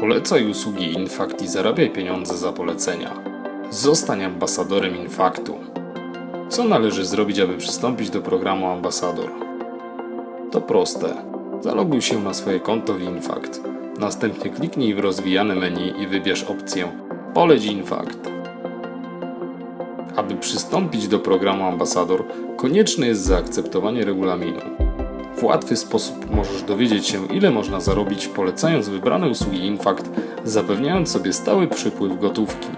Polecaj usługi Infact i zarabiaj pieniądze za polecenia. Zostań ambasadorem Infaktu. Co należy zrobić, aby przystąpić do programu Ambasador? To proste. Zaloguj się na swoje konto w Infact. Następnie kliknij w rozwijane menu i wybierz opcję Poleć Infact. Aby przystąpić do programu Ambasador, konieczne jest zaakceptowanie regulaminu. W łatwy sposób możesz dowiedzieć się, ile można zarobić polecając wybrane usługi Infact, zapewniając sobie stały przypływ gotówki.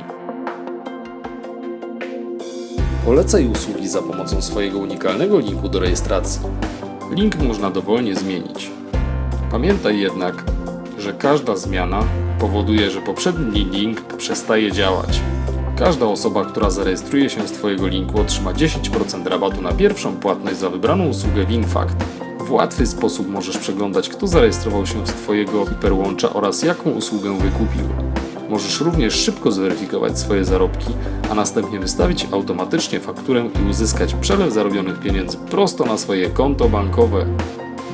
Polecaj usługi za pomocą swojego unikalnego linku do rejestracji. Link można dowolnie zmienić. Pamiętaj jednak, że każda zmiana powoduje, że poprzedni link przestaje działać. Każda osoba, która zarejestruje się z Twojego linku otrzyma 10% rabatu na pierwszą płatność za wybraną usługę w Infact. W łatwy sposób możesz przeglądać, kto zarejestrował się z Twojego hiperłącza oraz jaką usługę wykupił. Możesz również szybko zweryfikować swoje zarobki, a następnie wystawić automatycznie fakturę i uzyskać przelew zarobionych pieniędzy prosto na swoje konto bankowe.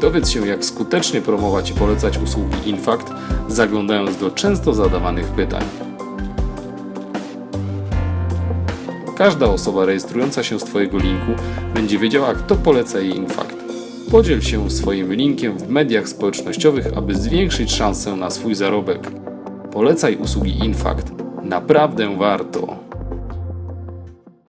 Dowiedz się, jak skutecznie promować i polecać usługi Infact, zaglądając do często zadawanych pytań. Każda osoba rejestrująca się z Twojego linku będzie wiedziała, kto poleca jej Infact. Podziel się swoim linkiem w mediach społecznościowych, aby zwiększyć szansę na swój zarobek. Polecaj usługi Infact. Naprawdę warto.